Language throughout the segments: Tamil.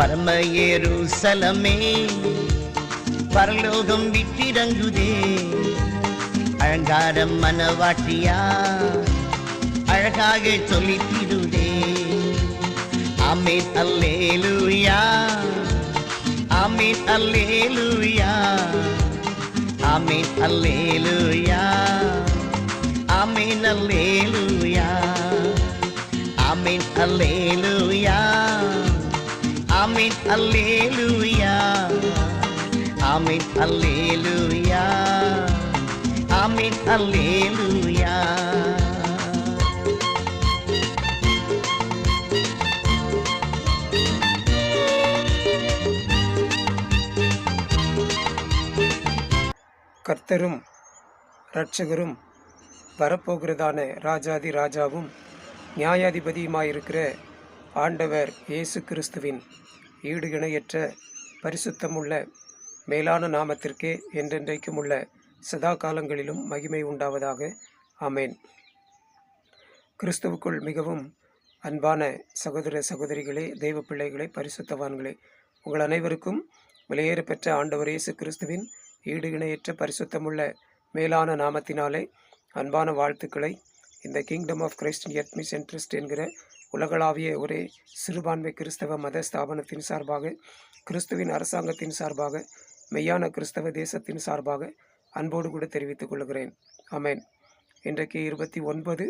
பரம ஏருசலமே. பரலோகம் விட்டிறங்குதே. அழங்காரம் மனவாட்டியா. அழகாக சொல்லித்திடுதே. அமேன் அல்லேலுயா. அமேன் அல்லேலுயா. அமேன் அல்லேலுயா. அமேன் அல்லேலுயா. அமேன் அல்லேலுயா. ஆமீன் அல்லேலூயா ஆமேன் அல்லேலூயா ஆமேன் அல்லேலூயா கர்த்தரும் இரட்சகரும் வரப்போகிறதான ராஜாதி ராஜாவும் நியாயாதிபதியுமாயிருக்கிற ஆண்டவர் இயேசு கிறிஸ்துவின் ஈடு இணையற்ற பரிசுத்தமுள்ள மேலான நாமத்திற்கே என்றென்றைக்கும் உள்ள சதா காலங்களிலும் மகிமை உண்டாவதாக. அமேன் கிறிஸ்துவுக்குள் மிகவும் அன்பான சகோதர சகோதரிகளே தெய்வ பிள்ளைகளே பரிசுத்தவான்களே உங்கள் அனைவருக்கும் விலையேற பெற்ற ஆண்டவர் இயேசு கிறிஸ்துவின் ஈடு இணையற்ற பரிசுத்தமுள்ள மேலான நாமத்தினாலே அன்பான வாழ்த்துக்களை. இந்த கிங்டம் ஆஃப் கிரைஸ்ட் எத்மி சென்ட்ரிஸ்ட் என்கிற உலகளாவிய ஒரே சிறுபான்மை கிறிஸ்தவ மத ஸ்தாபனத்தின் சார்பாக கிறிஸ்துவின் அரசாங்கத்தின் சார்பாக மெய்யான கிறிஸ்தவ தேசத்தின் சார்பாக அன்போடு கூட தெரிவித்துக் கொள்கிறேன். அமேன் இன்றைக்கு இருபத்தி ஒன்பது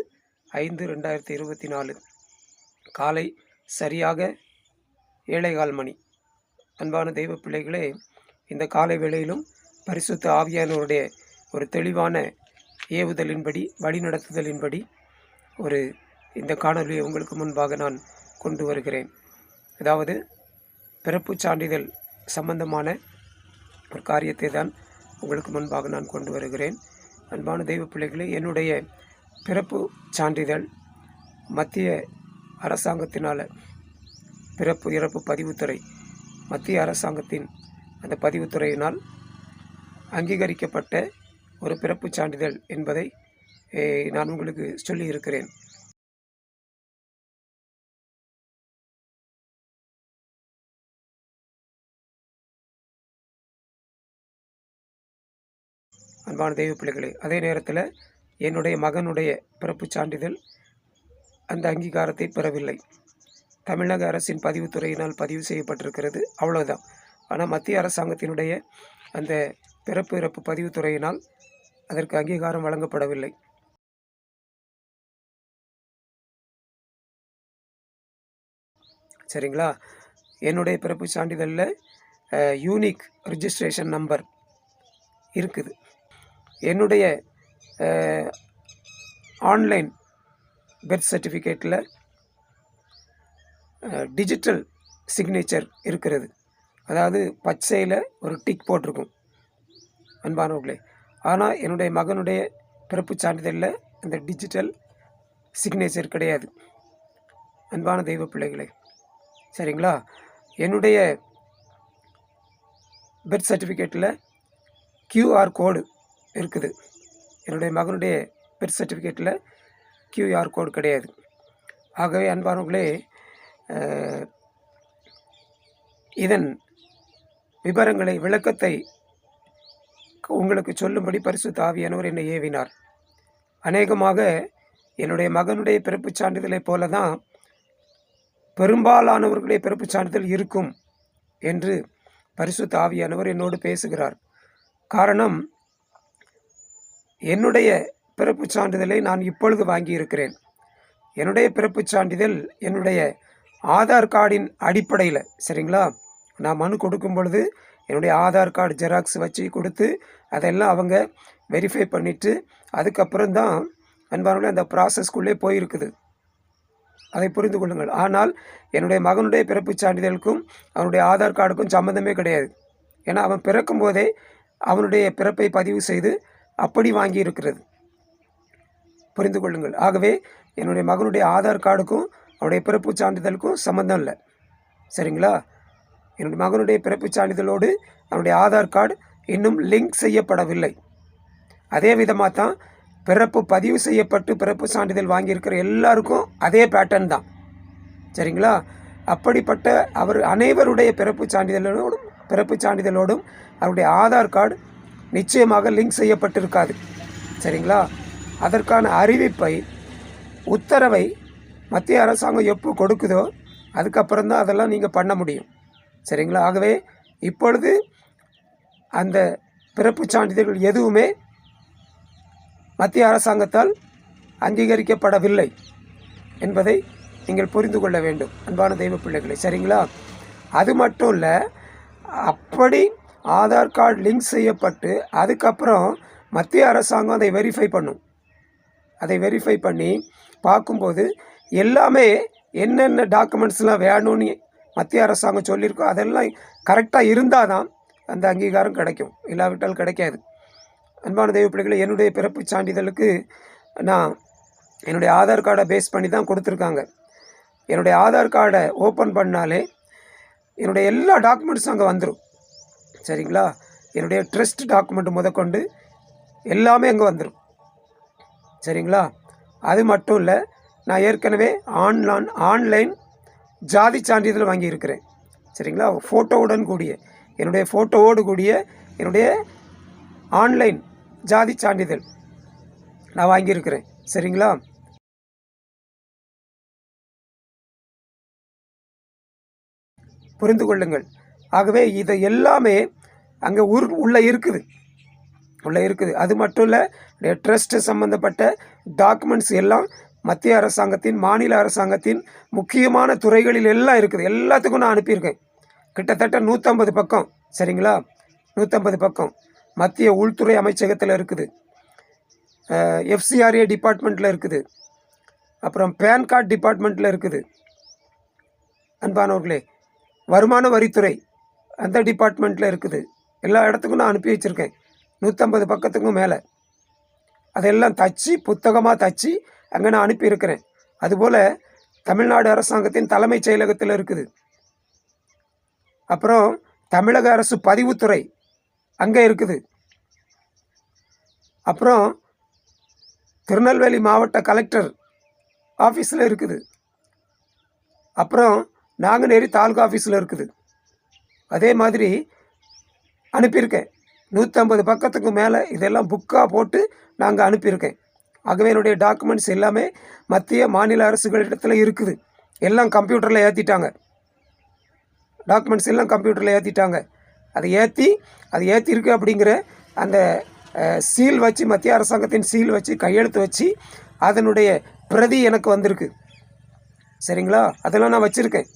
ஐந்து ரெண்டாயிரத்தி இருபத்தி நாலு. காலை சரியாக ஏழைகால் மணி. அன்பான தெய்வ பிள்ளைகளே இந்த காலை வேளையிலும் பரிசுத்த ஆவியானவருடைய ஒரு தெளிவான ஏவுதலின்படி வழிநடத்துதலின்படி ஒரு இந்த காணொலியை உங்களுக்கு முன்பாக நான் கொண்டு வருகிறேன். அதாவது பிறப்புச் சான்றிதழ் சம்பந்தமான ஒரு காரியத்தை தான் உங்களுக்கு முன்பாக நான் கொண்டு வருகிறேன். அன்பான தெய்வ பிள்ளைகளே என்னுடைய பிறப்பு சான்றிதழ் மத்திய அரசாங்கத்தினால் பிறப்பு இறப்பு பதிவுத்துறை மத்திய அரசாங்கத்தின் அந்த பதிவுத்துறையினால் அங்கீகரிக்கப்பட்ட ஒரு பிறப்புச் சான்றிதழ் என்பதை நான் உங்களுக்கு சொல்லியிருக்கிறேன். அன்பான தெய்வ பிள்ளைகளே அதே நேரத்தில் என்னுடைய மகனுடைய பிறப்பு சான்றிதழ் அந்த அங்கீகாரத்தை பெறவில்லை. தமிழக அரசின் பதிவுத்துறையினால் பதிவு செய்யப்பட்டிருக்கிறது அவ்வளோதான் ஆனால் மத்திய அரசாங்கத்தினுடைய அந்த பிறப்பு இறப்பு பதிவுத்துறையினால் அதற்கு அங்கீகாரம் வழங்கப்படவில்லை. சரிங்களா? என்னுடைய பிறப்பு சான்றிதழில் யூனிக் ரிஜிஸ்ட்ரேஷன் நம்பர் இருக்குது. என்னுடைய ஆன்லைன் பெர்த் சர்டிஃபிகேட்டில் டிஜிட்டல் சிக்னேச்சர் இருக்கிறது. அதாவது பச்சையில் ஒரு டிக் போட்டிருக்கும். அன்பானவர்களே. ஆனால் என்னுடைய மகனுடைய பிறப்பு சான்றிதழில் அந்த டிஜிட்டல் சிக்னேச்சர் கிடையாது. அன்பான தெய்வ பிள்ளைகளே. சரிங்களா? என்னுடைய பெர்த் சர்டிஃபிகேட்டில் கியூஆர் கோடு இருக்குது. என்னுடைய மகனுடைய பெர்த் சர்டிஃபிகேட்டில் கியூஆர் கோடு கிடையாது. ஆகவே அன்பானவர்களே இதன் விவரங்களை விளக்கத்தை உங்களுக்கு சொல்லும்படி பரிசு தாவியானவர் என்னை ஏவினார். அநேகமாக என்னுடைய மகனுடைய பிறப்புச் சான்றிதழைப் போல தான் பெரும்பாலானவர்களுடைய பிறப்புச் சான்றிதழ் இருக்கும் என்று பரிசு தாவியானவர் என்னோடு பேசுகிறார். காரணம் என்னுடைய பிறப்புச் சான்றிதழை நான் இப்பொழுது வாங்கியிருக்கிறேன். என்னுடைய பிறப்புச் சான்றிதழ் என்னுடைய ஆதார் கார்டின் அடிப்படையில் சரிங்களா? நான் மனு கொடுக்கும் பொழுது என்னுடைய ஆதார் கார்டு ஜெராக்ஸ் வச்சு கொடுத்து அதெல்லாம் அவங்க வெரிஃபை பண்ணிவிட்டு அதுக்கப்புறம் தான் அன்பானவர்களே அந்த ப்ராசஸ்க்குள்ளே போயிருக்குது. அதை புரிந்து கொள்ளுங்கள். ஆனால் என்னுடைய மகனுடைய பிறப்புச் சான்றிதழுக்கும் அவனுடைய ஆதார் கார்டுக்கும் சம்மந்தமே கிடையாது. ஏன்னா அவன் பிறக்கும் போதே அவனுடைய பிறப்பை பதிவு செய்து அப்படி வாங்கி இருக்கிறது புரிந்து கொள்ளுங்கள். ஆகவே என்னுடைய மகனுடைய ஆதார் கார்டுக்கும் அவனுடைய பிறப்புச் சான்றிதழுக்கும் சம்மந்தம் இல்லை. சரிங்களா? என்னுடைய மகனுடைய பிறப்புச் சான்றிதழோடு அவனுடைய ஆதார் கார்டு இன்னும் லிங்க் செய்யப்படவில்லை. அதே விதமாக தான் பிறப்பு பதிவு செய்யப்பட்டு பிறப்பு சான்றிதழ் வாங்கியிருக்கிற எல்லாருக்கும் அதே பேட்டர்ன் தான். சரிங்களா? அப்படிப்பட்ட அவர் அனைவருடைய பிறப்பு சான்றிதழோடும் பிறப்பு சான்றிதழோடும் அவருடைய ஆதார் கார்டு நிச்சயமாக லிங்க் செய்யப்பட்டிருக்காது. சரிங்களா? அதற்கான அறிவிப்பை உத்தரவை மத்திய அரசாங்கம் எப்போ கொடுக்குதோ அதுக்கப்புறம் தான் அதெல்லாம் நீங்கள் பண்ண முடியும். சரிங்களா? ஆகவே இப்பொழுது அந்த பிறப்பு சான்றிதழ்கள் எதுவுமே மத்திய அரசாங்கத்தால் அங்கீகரிக்கப்படவில்லை என்பதை நீங்கள் புரிந்து கொள்ள வேண்டும் அன்பான தெய்வ பிள்ளைகளை. சரிங்களா? அது மட்டும் இல்லை அப்படி ஆதார் கார்டு லிங்க் செய்யப்பட்டு அதுக்கப்புறம் மத்திய அரசாங்கம் அதை வெரிஃபை பண்ணும். அதை வெரிஃபை பண்ணி பார்க்கும்போது எல்லாமே என்னென்ன டாக்குமெண்ட்ஸ்லாம் வேணும்னு மத்திய அரசாங்கம் சொல்லியிருக்கோ அதெல்லாம் கரெக்டாக இருந்தால் தான் அந்த அங்கீகாரம் கிடைக்கும். இல்லாவிட்டால் கிடைக்காது. அன்பான தெய்வ பிள்ளைகளை என்னுடைய பிறப்பு சான்றிதழுக்கு நான் என்னுடைய ஆதார் கார்டை பேஸ் பண்ணி தான் கொடுத்துருக்காங்க. என்னுடைய ஆதார் கார்டை ஓப்பன் பண்ணாலே என்னுடைய எல்லா டாக்குமெண்ட்ஸும் அங்கே வந்துடும் சரிங்களா? என்னுடைய ட்ரஸ்ட் டாக்குமெண்ட் முதற்கொண்டு எல்லாமே அங்கே வந்துடும் சரிங்களா? அது மட்டும் இல்லை நான் ஏற்கனவே ஆன்லான் ஆன்லைன் ஜாதி சான்றிதழ் வாங்கியிருக்கிறேன். சரிங்களா? ஃபோட்டோவுடன் கூடிய என்னுடைய ஃபோட்டோவோடு கூடிய என்னுடைய ஆன்லைன் ஜாதி சான்றிதழ் நான் வாங்கியிருக்கிறேன். சரிங்களா? புரிந்து கொள்ளுங்கள். ஆகவே இதை எல்லாமே அங்கே உரு உள்ளே இருக்குது. உள்ளே இருக்குது. அது மட்டும் இல்லை ட்ரஸ்ட்டு சம்மந்தப்பட்ட டாக்குமெண்ட்ஸ் எல்லாம் மத்திய அரசாங்கத்தின் மாநில அரசாங்கத்தின் முக்கியமான துறைகளில் எல்லாம் இருக்குது. எல்லாத்துக்கும் நான் அனுப்பியிருக்கேன். கிட்டத்தட்ட நூற்றம்பது பக்கம். சரிங்களா? நூற்றம்பது பக்கம். மத்திய உள்துறை அமைச்சகத்தில் இருக்குது. எஃப்சிஆர்ஏ டிபார்ட்மெண்ட்டில் இருக்குது. அப்புறம் பேன் கார்டு டிபார்ட்மெண்ட்டில் இருக்குது. அன்பானவர்களே வருமான வரித்துறை. அந்த டிபார்ட்மெண்ட்டில் இருக்குது. எல்லா இடத்துக்கும் நான் அனுப்பி வச்சுருக்கேன். நூற்றம்பது பக்கத்துக்கும் மேலே. அதெல்லாம் தச்சு புத்தகமாக தச்சு அங்கே நான் அனுப்பியிருக்கிறேன் அதுபோல் தமிழ்நாடு அரசாங்கத்தின் தலைமைச் செயலகத்தில் இருக்குது. அப்புறம் தமிழக அரசு பதிவுத்துறை அங்கே இருக்குது. அப்புறம் திருநெல்வேலி மாவட்ட கலெக்டர் ஆஃபீஸில் இருக்குது. அப்புறம் நாங்குநேரி தாலுகா ஆஃபீஸில் இருக்குது. அதே மாதிரி அனுப்பியிருக்கேன். நூற்றம்பது பக்கத்துக்கு மேலே இதெல்லாம் புக்காக போட்டு நாங்கள் அனுப்பியிருக்கேன். ஆகவே என்னுடைய டாக்குமெண்ட்ஸ் எல்லாமே மத்திய மாநில அரசுகளிடத்தில் இருக்குது. எல்லாம் கம்ப்யூட்டரில் ஏற்றிட்டாங்க டாக்குமெண்ட்ஸ் எல்லாம் கம்ப்யூட்டரில் ஏற்றிட்டாங்க அதை ஏற்றி அது ஏற்றிருக்கு அப்படிங்கிற அந்த சீல் வச்சு மத்திய அரசாங்கத்தின் சீல் வச்சு கையெழுத்து வச்சு அதனுடைய பிரதி எனக்கு வந்திருக்கு. சரிங்களா? அதெல்லாம் நான் வச்சுருக்கேன்.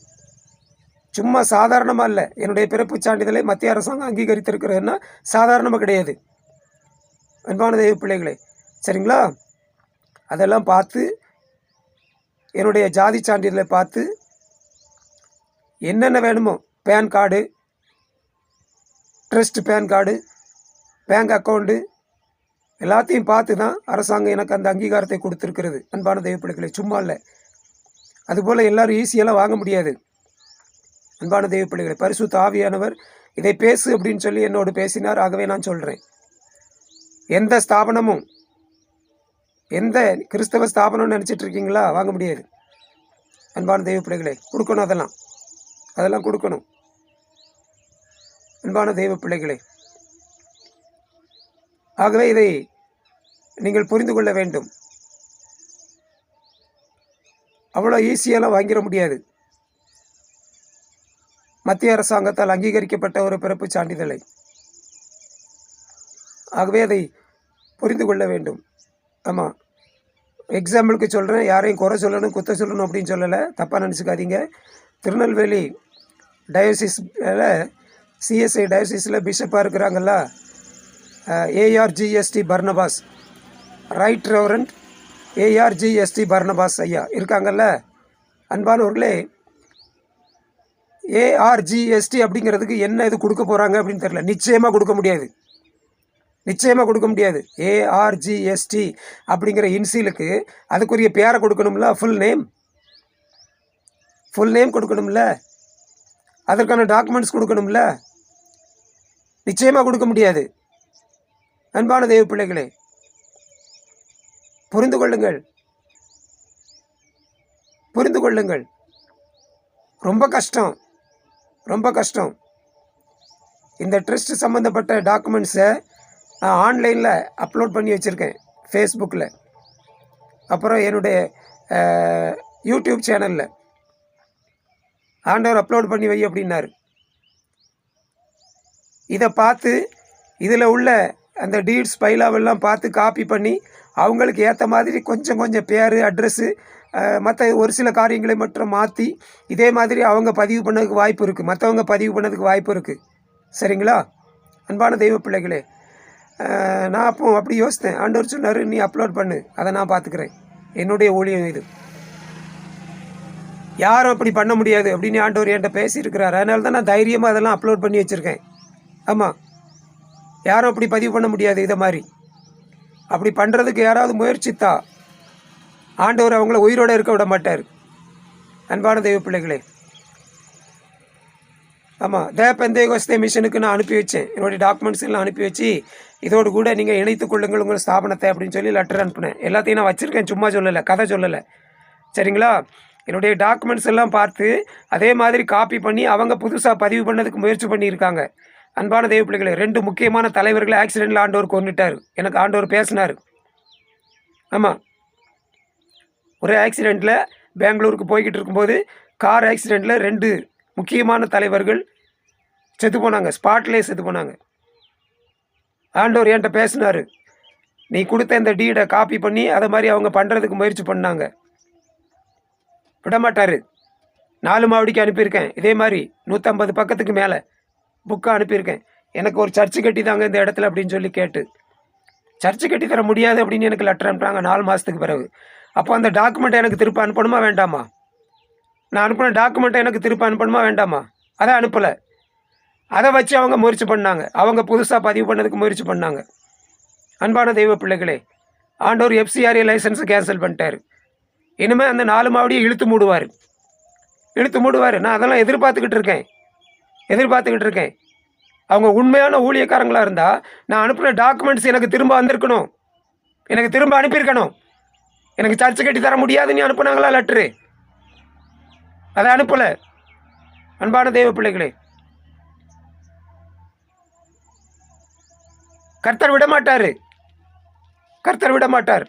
சும்மா சாதாரணமாக இல்லை. என்னுடைய பிறப்பு சான்றிதழை மத்திய அரசாங்கம் அங்கீகரித்திருக்கிறதுன்னா சாதாரணமாக கிடையாது. அன்பான தெய்வ பிள்ளைகளே சரிங்களா? அதெல்லாம் பார்த்து என்னுடைய ஜாதி சான்றிதழை பார்த்து என்னென்ன வேணுமோ PAN card trust PAN card bank account எல்லாத்தையும் பார்த்து தான் அரசாங்கம் எனக்கு அந்த அங்கீகாரத்தை கொடுத்துருக்கிறது. அன்பான தெய்வ பிள்ளைகளை சும்மா இல்லை. அதுபோல் எல்லோரும் ஈஸியெல்லாம் வாங்க முடியாது. அன்பான தெய்வ பிள்ளைகளை பரிசு தாவியானவர் இதை பேசு அப்படின்னு சொல்லி என்னோடு பேசினார். ஆகவே நான் சொல்கிறேன் எந்த ஸ்தாபனமும் எந்த கிறிஸ்தவ ஸ்தாபனம்னு நினச்சிட்டு இருக்கீங்களா? வாங்க முடியாது. அன்பான தெய்வ பிள்ளைகளே கொடுக்கணும் அதெல்லாம். அதெல்லாம் கொடுக்கணும். அன்பான தெய்வ பிள்ளைகளே ஆகவே இதை நீங்கள் புரிந்து கொள்ள வேண்டும். அவ்வளோ ஈஸியெல்லாம் வாங்கிட முடியாது. மத்திய அரசாங்கத்தால் அங்கீகரிக்கப்பட்ட ஒரு பிறப்பு சான்றிதழை. ஆகவே அதை புரிந்து கொள்ள வேண்டும். ஆமாம் எக்ஸாம்பிளுக்கு சொல்கிறேன் யாரையும் குறை சொல்லணும் குத்த சொல்லணும் அப்படின்னு சொல்லலை. தப்பாக நினச்சிக்காதீங்க. திருநெல்வேலி டயோசிஸில் சிஎஸ்ஐ டயோசிஸில் பிஷப்பாக இருக்கிறாங்கல்ல ஏஆர்ஜிஎஸ்டி பர்னபாஸ் ரைட் ரெவரண்ட் ஏஆர்ஜிஎஸ்டி பர்னபாஸ் ஐயா இருக்காங்கல்ல. அன்பானவர்களே ஏஆர்ஜிஎஸ்டி அப்படிங்கிறதுக்கு என்ன இது கொடுக்க போகிறாங்க அப்படின்னு தெரியல. நிச்சயமாக கொடுக்க முடியாது. நிச்சயமாக கொடுக்க முடியாது. ஏஆர்ஜிஎஸ்டி அப்படிங்கிற இன்சிலுக்கு அதுக்குரிய பேரை கொடுக்கணும்ல? ஃபுல் நேம் ஃபுல் நேம் கொடுக்கணும்ல? அதற்கான டாக்குமெண்ட்ஸ் கொடுக்கணும்ல? நிச்சயமாக கொடுக்க முடியாது. அன்பான தெய்வ பிள்ளைகளே புரிந்து கொள்ளுங்கள். புரிந்து கொள்ளுங்கள். ரொம்ப கஷ்டம். ரொம்ப கஷ்டம். இந்த ட்ரஸ்ட் சம்மந்தப்பட்ட டாக்குமெண்ட்ஸை நான் ஆன்லைனில் அப்லோட் பண்ணி வச்சுருக்கேன் ஃபேஸ்புக்கில் அப்புறம் என்னுடைய யூடியூப் சேனலில் ஆண்டவர் அப்லோட் பண்ணி வை அப்படின்னாரு. இதை பார்த்து இதில் உள்ள அந்த டீட்ஸ் பைலாவெல்லாம் பார்த்து காப்பி பண்ணி அவங்களுக்கு ஏற்ற மாதிரி கொஞ்சம் கொஞ்சம் பேர் அட்ரஸ்ஸு மற்ற ஒரு சில காரியங்களை மட்டும் மாற்றி இதே மாதிரி அவங்க பதிவு பண்ணதுக்கு வாய்ப்பு இருக்குது மற்றவங்க பதிவு பண்ணதுக்கு வாய்ப்பு இருக்குது சரிங்களா? அன்பான தெய்வ பிள்ளைகளே நான் அப்போ அப்படி யோசித்தேன். ஆண்டவர் சொன்னார் நீ அப்லோட் பண்ணு. அதை நான் பார்த்துக்கிறேன். என்னுடைய ஊழியம் இது. யாரும் அப்படி பண்ண முடியாது அப்படின்னு ஆண்டவர் என்கிட்ட பேசியிருக்கிறார். அதனால தான் நான் தைரியமாக அதெல்லாம் அப்லோட் பண்ணி வச்சுருக்கேன். ஆமாம் யாரும் அப்படி பதிவு பண்ண முடியாது இதை மாதிரி. அப்படி பண்ணுறதுக்கு யாராவது முயற்சித்தா ஆண்டவர் அவங்கள உயிரோடு இருக்க விட மாட்டார். அன்பான தெய்வ பிள்ளைகளே. ஆமாம் தேப்பந்தேகோஸ்தே மிஷனுக்கு நான் அனுப்பி வச்சேன். என்னுடைய டாக்குமெண்ட்ஸ் எல்லாம் அனுப்பி வச்சு இதோடு கூட நீங்கள் இணைத்து கொள்ளுங்கள் உங்கள் ஸ்தாபனத்தை அப்படின்னு சொல்லி லெட்டர் அனுப்புனேன். எல்லாத்தையும் நான் வச்சுருக்கேன் சும்மா சொல்லலை கதை சொல்லலை. சரிங்களா? என்னுடைய டாக்குமெண்ட்ஸ் எல்லாம் பார்த்து அதே மாதிரி காப்பி பண்ணி அவங்க புதுசாக பதிவு பண்ணதுக்கு முயற்சி பண்ணியிருக்காங்க. அன்பான தெய்வ பிள்ளைகளே ரெண்டு முக்கியமான தலைவர்களை ஆக்சிடெண்ட்டில் ஆண்டவர் கொண்டுட்டார் எனக்கு ஆண்டவர் பேசினார். ஆமாம் ஒரே ஆக்சிடெண்ட்டில் பெங்களூருக்கு போய்கிட்டு இருக்கும்போது கார் ஆக்சிடெண்ட்டில் ரெண்டு முக்கியமான தலைவர்கள் செத்து போனாங்க. ஸ்பாட்லேயே செத்து போனாங்க. ஆண்டவர் என்கிட்ட பேசினார். நீ கொடுத்த இந்த டீடை காப்பி பண்ணி அதை மாதிரி அவங்க பண்ணுறதுக்கு முயற்சி பண்ணாங்க. விடமாட்டார். நாலு மாவடிக்கு அனுப்பியிருக்கேன். இதே மாதிரி நூற்றம்பது பக்கத்துக்கு மேலே புக்கை அனுப்பியிருக்கேன். எனக்கு ஒரு சர்ச்சு கட்டி தாங்க இந்த இடத்துல அப்படின்னு சொல்லி கேட்டு சர்ச்சு கட்டி தர முடியாது அப்படின்னு எனக்கு லெட்டர் அனுப்பிட்டாங்க நாலு மாதத்துக்கு பிறகு. அப்போ அந்த டாக்குமெண்ட்டை எனக்கு திருப்பி அனுப்பணுமா வேண்டாமா? நான் அனுப்பின டாக்குமெண்ட்டை எனக்கு திருப்பி அனுப்பணுமா வேண்டாமா? அதை அனுப்பலை. அதை வச்சு அவங்க முயற்சி பண்ணாங்க. அவங்க புதுசாக பதிவு பண்ணதுக்கு முயற்சி பண்ணாங்க. அன்பான தெய்வ பிள்ளைகளே ஆண்டவர் எஃப்சிஆர்ஏ லைசன்ஸை கேன்சல் பண்ணிட்டார். இனிமேல் அந்த நாலு மாவடியை இழுத்து மூடுவார். இழுத்து மூடுவார். நான் அதெல்லாம் எதிர்பார்த்துக்கிட்டு இருக்கேன். எதிர்பார்த்துக்கிட்டு இருக்கேன். அவங்க உண்மையான ஊழியக்காரங்களாக இருந்தால் நான் அனுப்பின டாக்குமெண்ட்ஸ் எனக்கு திரும்ப வந்திருக்கணும். எனக்கு திரும்ப அனுப்பியிருக்கணும். எனக்கு சர்ச்சை கட்டி தர முடியாதுன்னு அனுப்புனாங்களா லெட்ரு அதை அனுப்பலை. அன்பான தெய்வ பிள்ளைகளே. கர்த்தர் விட மாட்டார் கர்த்தர் விட மாட்டார்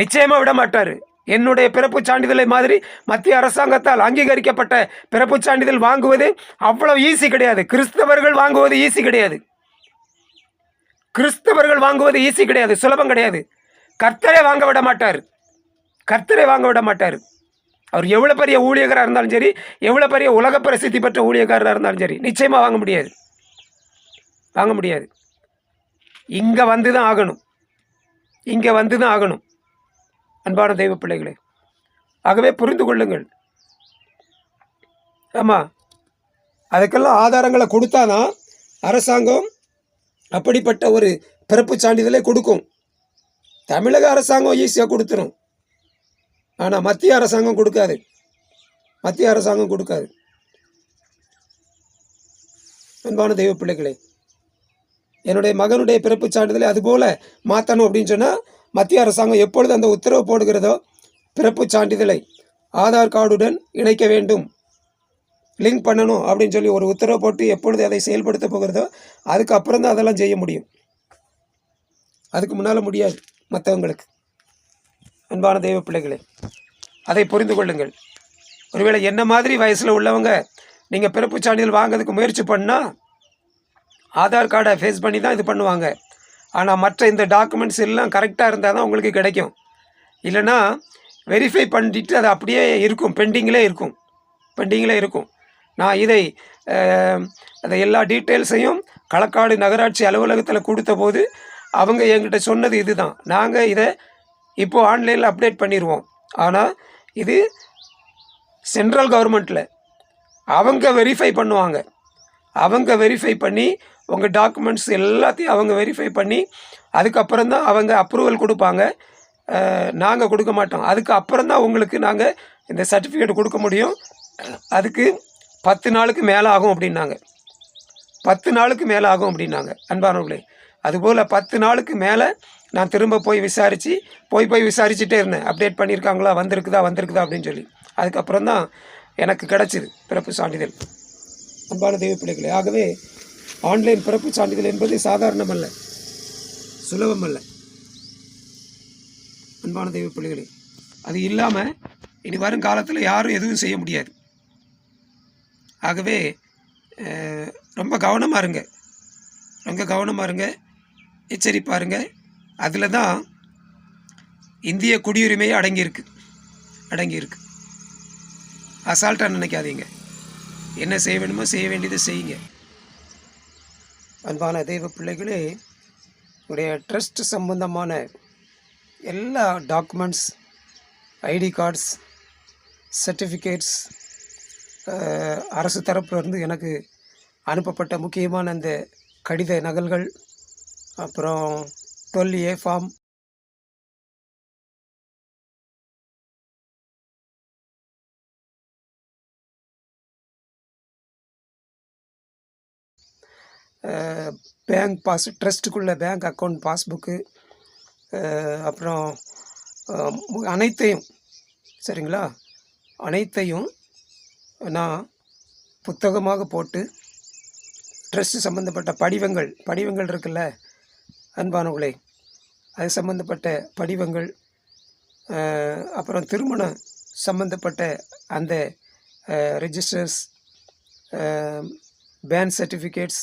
நிச்சயமாக விட மாட்டார் என்னுடைய பிறப்பு சான்றிதழை மாதிரி மத்திய அரசாங்கத்தால் அங்கீகரிக்கப்பட்ட பிறப்பு சான்றிதழ் வாங்குவது அவ்வளவு ஈஸி கிடையாது. கிறிஸ்தவர்கள் வாங்குவது ஈஸி கிடையாது. கிறிஸ்தவர்கள் வாங்குவது ஈஸி கிடையாது. சுலபம் கிடையாது. கர்த்தரை வாங்க விட மாட்டார். கர்த்தரை வாங்க விட மாட்டார். அவர் எவ்வளோ பெரிய ஊழியக்காராக இருந்தாலும் சரி எவ்வளோ பெரிய உலக பிரசித்தி பெற்ற ஊழியக்காரராக இருந்தாலும் சரி நிச்சயமாக வாங்க முடியாது. வாங்க முடியாது. இங்கே வந்து தான் ஆகணும். இங்கே வந்து தான் ஆகணும். அன்பான தெய்வ பிள்ளைகளே ஆகவே புரிந்து கொள்ளுங்கள். ஆமாம் அதுக்கெல்லாம் ஆதாரங்களை கொடுத்தாதான் அரசாங்கம் அப்படிப்பட்ட ஒரு பிறப்பு சான்றிதழை கொடுக்கும். தமிழக அரசாங்கம் ஈஸியாக கொடுத்துரும். ஆனால் மத்திய அரசாங்கம் கொடுக்காது. மத்திய அரசாங்கம் கொடுக்காது. அன்பான தெய்வ பிள்ளைகளே என்னுடைய மகனுடைய பிறப்பு சான்றிதழை அதுபோல் மாற்றணும் அப்படின்னு சொன்னால் மத்திய அரசாங்கம் எப்பொழுது அந்த உத்தரவு போடுகிறதோ பிறப்பு சான்றிதழை ஆதார் கார்டுடன் இணைக்க வேண்டும். லிங்க் பண்ணணும் அப்படின்னு சொல்லி ஒரு உத்தரவு போட்டு எப்பொழுது அதை செயல்படுத்த போகிறதோ அதுக்கப்புறம் தான் அதெல்லாம் செய்ய முடியும். அதுக்கு முன்னால் முடியாது. மற்றவங்களுக்கு அன்பான தெய்வ பிள்ளைகளே அதை புரிந்து கொள்ளுங்கள். ஒருவேளை என்ன மாதிரி வயசில் உள்ளவங்க நீங்கள் பிறப்பு சான்றிதழ் வாங்கிறதுக்கு முயற்சி பண்ணால் ஆதார் கார்டை ஃபேஸ் பண்ணி தான் இது பண்ணுவாங்க. ஆனால் மற்ற இந்த டாக்குமெண்ட்ஸ் எல்லாம் கரெக்டாக இருந்தால் தான் உங்களுக்கு கிடைக்கும். இல்லைன்னா வெரிஃபை பண்ணிட்டு அது அப்படியே இருக்கும் பெண்டிங்கில் இருக்கும். பெண்டிங்கில் இருக்கும். நான் இதை அதை எல்லா டீட்டெயில்ஸையும் களக்காடு நகராட்சி அலுவலகத்தில் கொடுத்த போது அவங்க என்கிட்ட சொன்னது இதுதான். நாங்கள் இதை இப்போது ஆன்லைனில் அப்டேட் பண்ணிடுவோம் ஆனால் இது சென்ட்ரல் கவர்மெண்ட்டில் அவங்க வெரிஃபை பண்ணுவாங்க. அவங்க வெரிஃபை பண்ணி உங்கள் டாக்குமெண்ட்ஸ் எல்லாத்தையும் அவங்க வெரிஃபை பண்ணி அதுக்கப்புறம் தான் அவங்க அப்ரூவல் கொடுப்பாங்க. நாங்கள் கொடுக்க மாட்டோம். அதுக்கு அப்புறம் தான் உங்களுக்கு நாங்கள் இந்த சர்டிஃபிகேட் கொடுக்க முடியும். அதுக்கு பத்து நாளுக்கு மேலே ஆகும் அப்படின்னாங்க. பத்து நாளுக்கு மேலே ஆகும் அப்படின்னாங்க. அன்பானவர்களே. அதுபோல் பத்து நாளுக்கு மேலே நான் திரும்ப போய் விசாரித்து போய் போய் விசாரிச்சுட்டே இருந்தேன். அப்டேட் பண்ணியிருக்காங்களா? வந்திருக்குதா? வந்திருக்குதா? அப்படின்னு சொல்லி. அதுக்கப்புறம் தான் எனக்கு கிடச்சிது பிறப்பு சான்றிதழ். அன்பான தெய்வ பிள்ளைகளே ஆகவே ஆன்லைன் பிறப்பு சான்றிதழ் என்பது சாதாரணமல்ல சுலபமல்ல அன்பான தெய்வ பிள்ளைகளே அது இல்லாமல் இனி வரும் காலத்தில் யாரும் எதுவும் செய்ய முடியாது. ஆகவே ரொம்ப கவனமாக இருங்க. ரொம்ப கவனமாக இருங்க. எச்சரிப்பாருங்க அதில் தான் இந்திய குடியுரிமை அடங்கியிருக்கு. அடங்கியிருக்கு. அசால்ட்டாக நினைக்காதீங்க. என்ன செய்ய வேணுமோ செய்ய வேண்டியதை செய்யுங்க. அன்பான தெய்வ பிள்ளைகளே உடைய ட்ரஸ்ட் சம்பந்தமான எல்லா டாக்குமெண்ட்ஸ் ஐடி கார்ட்ஸ் சர்டிஃபிகேட்ஸ் அரசு தரப்புலேருந்து எனக்கு அனுப்பப்பட்ட முக்கியமான அந்த கடித நகல்கள் அப்புறம் twelve A form. Bank pass ட்ரஸ்ட்டுக்குள்ளே bank account passbook அப்புறம் அனைத்தையும் சரிங்களா? அனைத்தையும் நான் புத்தகமாக போட்டு ட்ரஸ்ட் சம்மந்தப்பட்ட படிவங்கள் படிவங்கள் இருக்குல்ல? அன்பானவர்களே அது சம்மந்தப்பட்ட படிவங்கள் அப்புறம் திருமணம் சம்மந்தப்பட்ட அந்த ரெஜிஸ்டர்ஸ் பேன் சர்டிஃபிகேட்ஸ்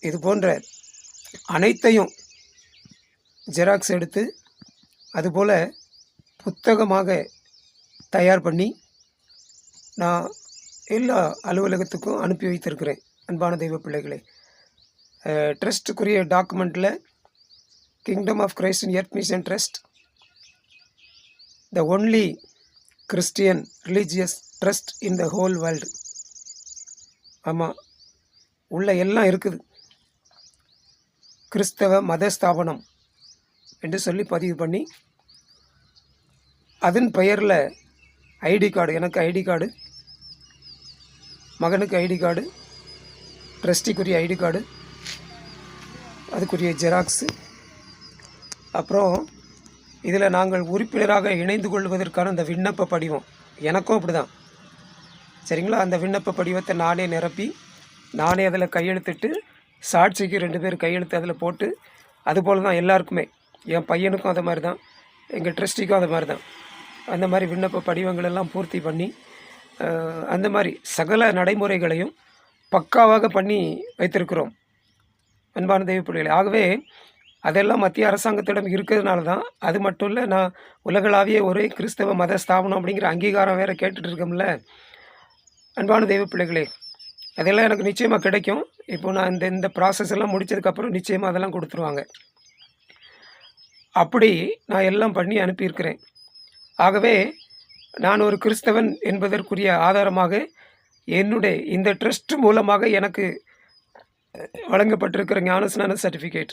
இது போன்ற அனைத்தையும் ஜெராக்ஸ் எடுத்து அதுபோல் புத்தகமாக தயார் பண்ணி நான் எல்லா அலுவலகத்துக்கும் அனுப்பி வைத்திருக்கிறேன். அன்பான தெய்வ பிள்ளைகளை ட்ரஸ்ட்டுக்குரிய டாக்குமெண்ட்டில் kingdom of Christ in earth mission trust the only Christian religious trust in the whole world ஆமாம் உள்ள எல்லாம் இருக்குது. கிறிஸ்தவ மத ஸ்தாபனம் என்று சொல்லி பதிவு பண்ணி அதன் பெயரில் ஐடி கார்டு எனக்கு ஐடி கார்டு மகனுக்கு ஐடி கார்டு ட்ரஸ்டிக்குரிய ஐடி கார்டு அதுக்குரிய ஜெராக்ஸு. அப்புறம் இதில் நாங்கள் உறுப்பினராக இணைந்து கொள்வதற்கான அந்த விண்ணப்ப படிவம். எனக்கும் அப்படி தான் சரிங்களா? அந்த விண்ணப்ப படிவத்தை நானே நிரப்பி நானே அதில் கையெழுத்துட்டு சாட்சிக்கு ரெண்டு பேர் கையெழுத்து அதில் போட்டு அதுபோல் தான் எல்லாருக்குமே. என் பையனுக்கும் அது மாதிரி தான் எங்கள் ட்ரஸ்டிக்கும் அது மாதிரி தான் அந்த மாதிரி விண்ணப்ப படிவங்கள் எல்லாம் பூர்த்தி பண்ணி அந்த மாதிரி சகல நடைமுறைகளையும் பக்காவாக பண்ணி வைத்திருக்கிறோம். அன்பான தெய்வ பிள்ளைகளே ஆகவே அதெல்லாம் மத்திய அரசாங்கத்திடம் இருக்கிறதுனால தான் அது மட்டும் இல்லை நான் உலகளாவிய ஒரே கிறிஸ்தவ மத ஸ்தாபனம் அப்படிங்கிற அங்கீகாரம் வேறு கேட்டுட்டு இருக்கோம்ல. அன்பான தெய்வ பிள்ளைகளே அதெல்லாம் எனக்கு நிச்சயமாக கிடைக்கும். இப்போ நான் இந்த இந்த ப்ராசஸ் எல்லாம் முடித்ததுக்கப்புறம் நிச்சயமாக அதெல்லாம் கொடுத்துருவாங்க. அப்படி நான் எல்லாம் பண்ணி அனுப்பியிருக்கிறேன். ஆகவே நான் ஒரு கிறிஸ்தவன் என்பதற்குரிய ஆதாரமாக என்னுடைய இந்த ட்ரஸ்ட் மூலமாக எனக்கு வழங்கப்பட்டிருக்கிற ஞானஸ்நான சர்டிஃபிகேட்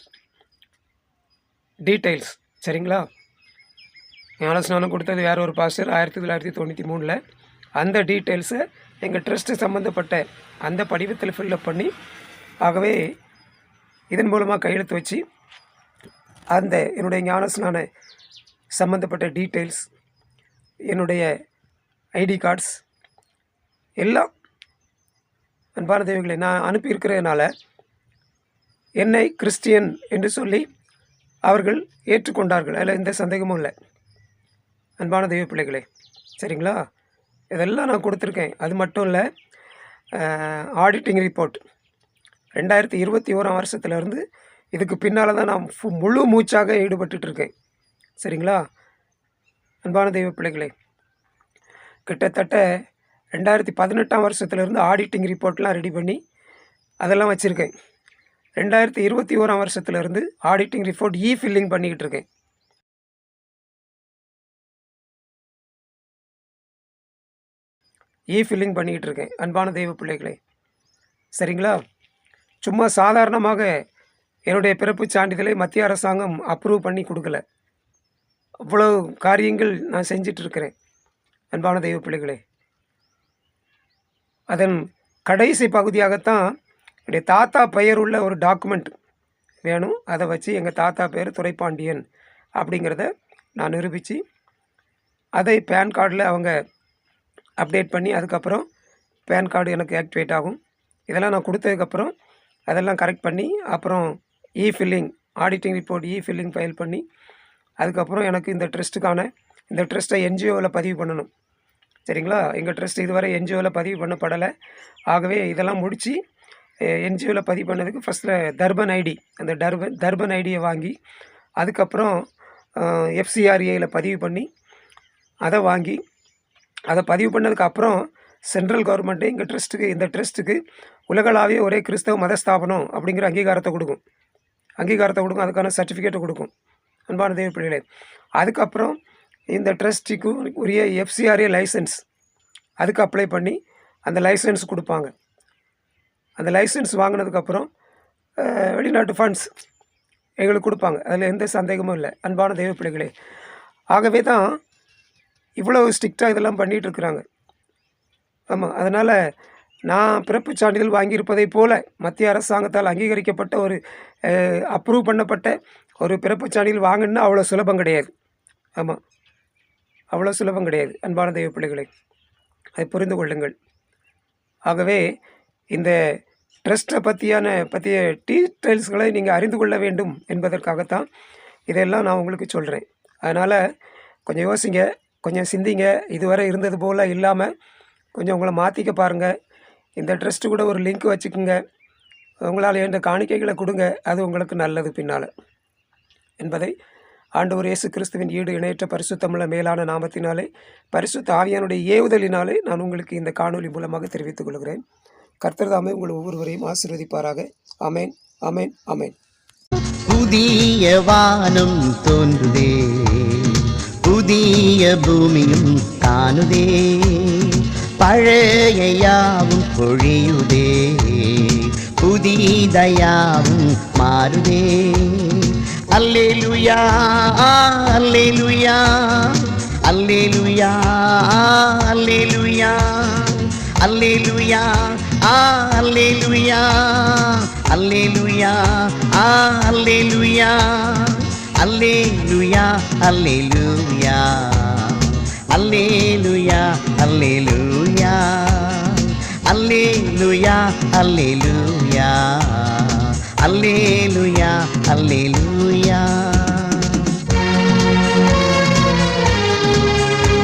டீட்டெயில்ஸ் சரிங்களா? ஞானஸ்நானம் கொடுத்தது வேற ஒரு பாஸ்டர் ஆயிரத்தி தொள்ளாயிரத்தி தொண்ணூற்றி மூணில். அந்த டீட்டெயில்ஸை எங்கள் ட்ரஸ்ட்டு சம்மந்தப்பட்ட அந்த படிவத்தில் ஃபில்லப் பண்ணி ஆகவே இதன் மூலமாக கையெழுத்து வச்சு அந்த என்னுடைய ஞானஸ்நான சம்மந்தப்பட்ட டீட்டெயில்ஸ் என்னுடைய ஐடி கார்ட்ஸ் எல்லாம் அன்பான தெய்வங்களை நான் அனுப்பியிருக்கிறதுனால என்னை கிறிஸ்டியன் என்று சொல்லி அவர்கள் ஏற்றுக்கொண்டார்கள். அதில் எந்த சந்தேகமும் இல்லை. அன்பான தெய்வ பிள்ளைகளே சரிங்களா? இதெல்லாம் நான் கொடுத்துருக்கேன். அது மட்டும் இல்லை ஆடிட்டிங் ரிப்போர்ட் ரெண்டாயிரத்தி இருபத்தி ஓராம் வருஷத்துலேருந்து இதுக்கு பின்னால் தான் நான் ஃபு- முழு மூச்சாக ஈடுபட்டுட்டு இருக்கேன். சரிங்களா? அன்பான தெய்வ பிள்ளைகளே கிட்டத்தட்ட ரெண்டாயிரத்தி பதினெட்டாம் வருஷத்துலேருந்து ஆடிட்டிங் ரிப்போர்ட்லாம் ரெடி பண்ணி அதெல்லாம் வச்சுருக்கேன். ரெண்டாயிரத்தி இருபத்தி ஓராம் வருஷத்துலேருந்து ஆடிட்டிங் ரிப்போர்ட் இ ஃபில்லிங் பண்ணிக்கிட்டு இருக்கேன். இ ஃபில்லிங் பண்ணிக்கிட்டு இருக்கேன் அன்பான தெய்வ பிள்ளைகளே. சரிங்களா? சும்மா சாதாரணமாக என்னுடைய பிறப்பு சான்றிதழை மத்திய அரசாங்கம் அப்ரூவ் பண்ணி கொடுக்கல. அவ்வளோ காரியங்கள் நான் செஞ்சிட்ருக்கிறேன் அன்பான தெய்வ பிள்ளைகளே. அதன் கடைசி பகுதியாகத்தான் என்னுடைய தாத்தா பெயர் உள்ள ஒரு டாக்குமெண்ட் வேணும். அதை வச்சு எங்கள் தாத்தா பேர் துரைப்பாண்டியன் அப்படிங்கிறத நான் நிரூபித்து அதை பேன் கார்டில் அவங்க அப்டேட் பண்ணி அதுக்கப்புறம் பேன் கார்டு எனக்கு ஆக்டிவேட் ஆகும். இதெல்லாம் நான் கொடுத்ததுக்கப்புறம் அதெல்லாம் கரெக்ட் பண்ணி அப்புறம் e filing auditing report e filing file பண்ணி அதுக்கப்புறம் எனக்கு இந்த ட்ரஸ்ட்டுக்கான இந்த ட்ரஸ்ட்டை என்ஜிஓவில் பதிவு பண்ணணும். சரிங்களா? எங்கள் ட்ரஸ்ட் இதுவரை என்ஜிஓவில் பதிவு பண்ணப்படலை. ஆகவே இதெல்லாம் முடித்து என்ஜிஓவில் பதிவு பண்ணதுக்கு ஃபஸ்ட்டில் தர்பன் ஐடி அந்த டர்பன் தர்பன் ஐடியை வாங்கி அதுக்கப்புறம் எஃப்சிஆர்ஏயில் பதிவு பண்ணி அதை வாங்கி அதை பதிவு பண்ணதுக்கு அப்புறம் சென்ட்ரல் கவர்மெண்ட்டு எங்கள் ட்ரஸ்ட்டுக்கு இந்த ட்ரஸ்ட்டுக்கு உலகளாவிய ஒரே கிறிஸ்தவ மதஸ்தாபனம் அப்படிங்கிற அங்கீகாரத்தை கொடுக்கும். அங்கீகாரத்தை கொடுக்கும் அதுக்கான சர்டிஃபிகேட்டை கொடுக்கும். அன்பான தேவி பிள்ளைகளே அதுக்கப்புறம் இந்த ட்ரஸ்ட்டுக்கு உரிய எஃப்சிஆர்ஏ லைசன்ஸ் அதுக்கு அப்ளை பண்ணி அந்த லைசன்ஸ் கொடுப்பாங்க. அந்த லைசன்ஸ் வாங்கினதுக்கப்புறம் வெளிநாட்டு ஃபண்ட்ஸ் எங்களுக்கு கொடுப்பாங்க. அதில் எந்த சந்தேகமும் இல்லை. அன்பான தெய்வ பிள்ளைகளே ஆகவே தான் இவ்வளோ ஸ்ட்ரிக்டாக இதெல்லாம் பண்ணிகிட்ருக்குறாங்க ஆமாம் அதனால் நான் பிறப்புச் சான்றிதழ் வாங்கியிருப்பதைப் போல மத்திய அரசாங்கத்தால் அங்கீகரிக்கப்பட்ட ஒரு அப்ரூவ் பண்ணப்பட்ட ஒரு பிறப்புச் சான்றிதழ் வாங்கணுன்னா அவ்வளோ சுலபம் கிடையாது. ஆமாம் அவ்வளோ சுலபம் கிடையாது அன்பான தெய்வ பிள்ளைகளே அதை புரிந்து கொள்ளுங்கள். ஆகவே இந்த ட்ரஸ்ட்டை பற்றியான பற்றிய டீட்டெயில்ஸ்களை நீங்கள் அறிந்து கொள்ள வேண்டும் என்பதற்காகத்தான் இதெல்லாம் நான் உங்களுக்கு சொல்கிறேன் அதனால் கொஞ்சம் யோசிங்க கொஞ்சம் சிந்திங்க. இதுவரை இருந்தது போல் இல்லாமல் கொஞ்சம் உங்களை மாற்றிக்க பாருங்கள் இந்த ட்ரஸ்ட்டு கூட ஒரு லிங்க் வச்சுக்கோங்க. உங்களால் என்ற காணிக்கைகளை கொடுங்க. அது உங்களுக்கு நல்லது பின்னால். என்பதை ஆண்டவர் இயேசு கிறிஸ்துவின் ஈடு இணையற்ற பரிசுத்தமிழ மேலான நாமத்தினாலே பரிசுத்த ஆவியானுடைய ஏவுதலினாலே நான் உங்களுக்கு இந்த காணொலி மூலமாக தெரிவித்துக் கொள்கிறேன். கர்த்தர் தாமே உங்கள் ஒவ்வொருவரையும் ஆசீர்வதிப்பாராக. அமேன் அமேன் அமேன் புதிய வானம் தோன்றுதே. புதிய பூமியும் காணுதே. பழைய யாவும் பொழியுதே. புதிதயாவும் மாறுதே. அல்லேலுயா அல்லேலுயா அல்லேலுயா அல்லேலுயா அல்லேலுயா. அல்லேலுயா அல்லேலுயா அல்லேலுயா அல்லேலுயா அல்லேலுயா அல்லேலுயா அல்லேலுயா அல்லேலுயா அல்லேலுயா அல்லேலுயா அல்லேலுயா